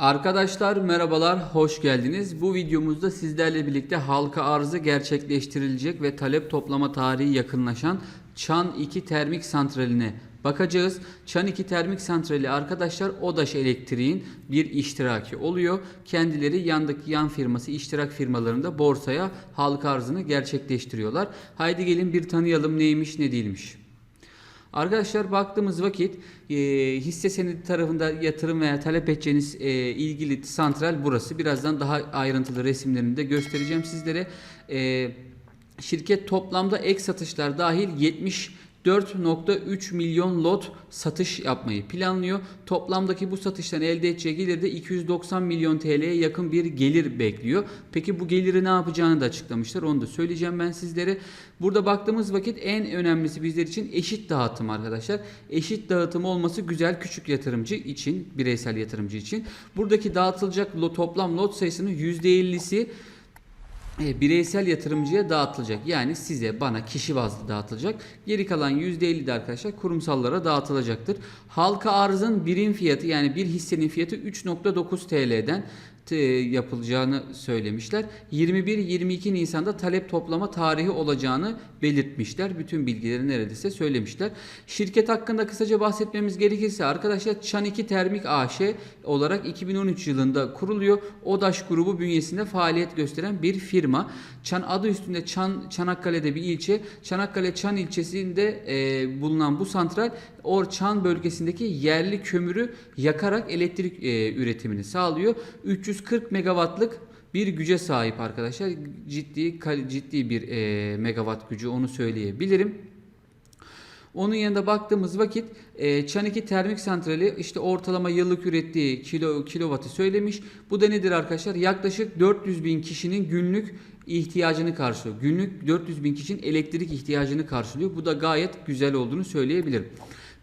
Arkadaşlar merhabalar, hoş geldiniz. Bu videomuzda sizlerle birlikte halka arzı gerçekleştirilecek ve talep toplama tarihi yakınlaşan Çan 2 termik santraline bakacağız. Çan 2 termik santrali arkadaşlar ODAŞ Elektriğin bir iştiraki oluyor. Kendileri yandaki yan firması iştirak firmalarında borsaya halka arzını gerçekleştiriyorlar. Haydi gelin bir tanıyalım neymiş ne değilmiş. Arkadaşlar baktığımız vakit e, hisse senedi tarafında yatırım veya talep edeceğiniz e, ilgili santral burası. Birazdan daha ayrıntılı resimlerini de göstereceğim sizlere. E, şirket toplamda ek satışlar dahil 74.3 milyon lot satış yapmayı planlıyor. Toplamdaki bu satıştan elde edeceği gelir de 290 milyon TL'ye yakın bir gelir bekliyor. Peki bu geliri ne yapacağını da açıklamışlar. Onu da söyleyeceğim ben sizlere. Burada baktığımız vakit en önemlisi bizler için eşit dağıtım arkadaşlar. Eşit dağıtım olması güzel küçük yatırımcı için, bireysel yatırımcı için. Buradaki dağıtılacak lo- toplam lot sayısının %50'si e, bireysel yatırımcıya dağıtılacak. Yani size, bana kişi bazlı dağıtılacak. Geri kalan %50 de arkadaşlar kurumsallara dağıtılacaktır. Halka arzın birim fiyatı yani bir hissenin fiyatı 3.9 TL'den yapılacağını söylemişler. 21-22 Nisan'da talep toplama tarihi olacağını belirtmişler. Bütün bilgileri neredeyse söylemişler. Şirket hakkında kısaca bahsetmemiz gerekirse arkadaşlar Çan 2 Termik AŞ olarak 2013 yılında kuruluyor. ODAŞ grubu bünyesinde faaliyet gösteren bir firma. Çan adı üstünde Çan Çanakkale'de bir ilçe. Çanakkale Çan ilçesinde e, bulunan bu santral Or Çan bölgesindeki yerli kömürü yakarak elektrik e, üretimini sağlıyor. 340 megawattlık bir güce sahip arkadaşlar. Ciddi ciddi bir e, megawatt gücü onu söyleyebilirim. Onun yanında baktığımız vakit e, Çan 2 termik santrali işte ortalama yıllık ürettiği kilo kilovatı söylemiş. Bu da nedir arkadaşlar? Yaklaşık 400 bin kişinin günlük ihtiyacını karşılıyor. Günlük 400 bin kişinin elektrik ihtiyacını karşılıyor. Bu da gayet güzel olduğunu söyleyebilirim.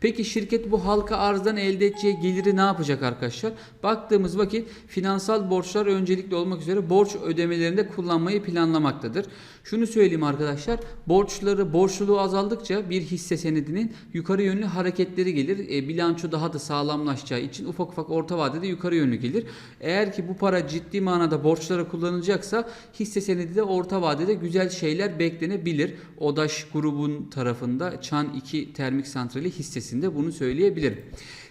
Peki şirket bu halka arzdan elde edeceği geliri ne yapacak arkadaşlar? Baktığımız vakit finansal borçlar öncelikli olmak üzere borç ödemelerinde kullanmayı planlamaktadır. Şunu söyleyeyim arkadaşlar. Borçları, borçluluğu azaldıkça bir hisse senedinin yukarı yönlü hareketleri gelir. E, bilanço daha da sağlamlaşacağı için ufak ufak orta vadede yukarı yönlü gelir. Eğer ki bu para ciddi manada borçlara kullanılacaksa hisse senedi de orta vadede güzel şeyler beklenebilir. ODAŞ grubun tarafında Çan 2 termik santrali hissesinde bunu söyleyebilirim.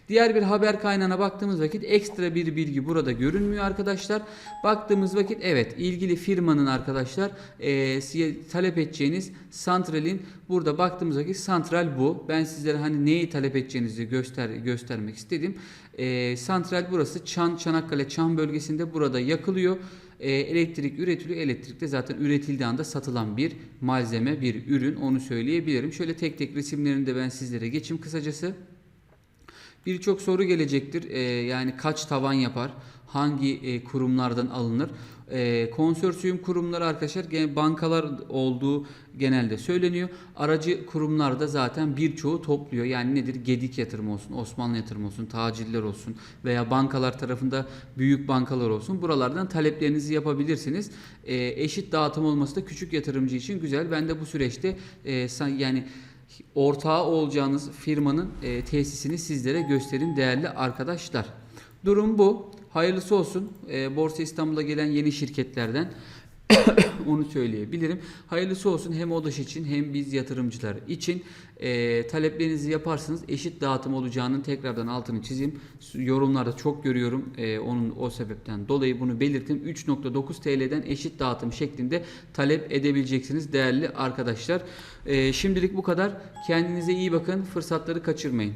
Diğer bir haber kaynağına baktığımız vakit ekstra bir bilgi burada görünmüyor arkadaşlar. Baktığımız vakit evet ilgili firmanın arkadaşlar e, talep edeceğiniz santralin burada baktığımız vakit santral bu. Ben sizlere hani neyi talep edeceğinizi göster göstermek istedim. E, santral burası Çan Çanakkale Çan bölgesinde burada yakılıyor. E, elektrik üretiliyor. Elektrik de zaten üretildiği anda satılan bir malzeme, bir ürün onu söyleyebilirim. Şöyle tek tek resimlerini de ben sizlere geçeyim kısacası. Birçok soru gelecektir. Ee, yani kaç tavan yapar? Hangi e, kurumlardan alınır? E, konsorsiyum kurumları arkadaşlar gene bankalar olduğu genelde söyleniyor. Aracı kurumlarda zaten birçoğu topluyor. Yani nedir? Gedik yatırım olsun, Osmanlı yatırım olsun, taciller olsun veya bankalar tarafında büyük bankalar olsun. Buralardan taleplerinizi yapabilirsiniz. E, eşit dağıtım olması da küçük yatırımcı için güzel. Ben de bu süreçte e, yani ortağı olacağınız firmanın e, tesisini sizlere göstereyim değerli arkadaşlar. Durum bu. Hayırlısı olsun. E, Borsa İstanbul'a gelen yeni şirketlerden onu söyleyebilirim. Hayırlısı olsun hem ODAŞ için hem biz yatırımcılar için e, taleplerinizi yaparsanız eşit dağıtım olacağının tekrardan altını çizeyim. Yorumlarda çok görüyorum. E, onun o sebepten dolayı bunu belirttim. 3.9 TL'den eşit dağıtım şeklinde talep edebileceksiniz değerli arkadaşlar. E, şimdilik bu kadar. Kendinize iyi bakın. Fırsatları kaçırmayın.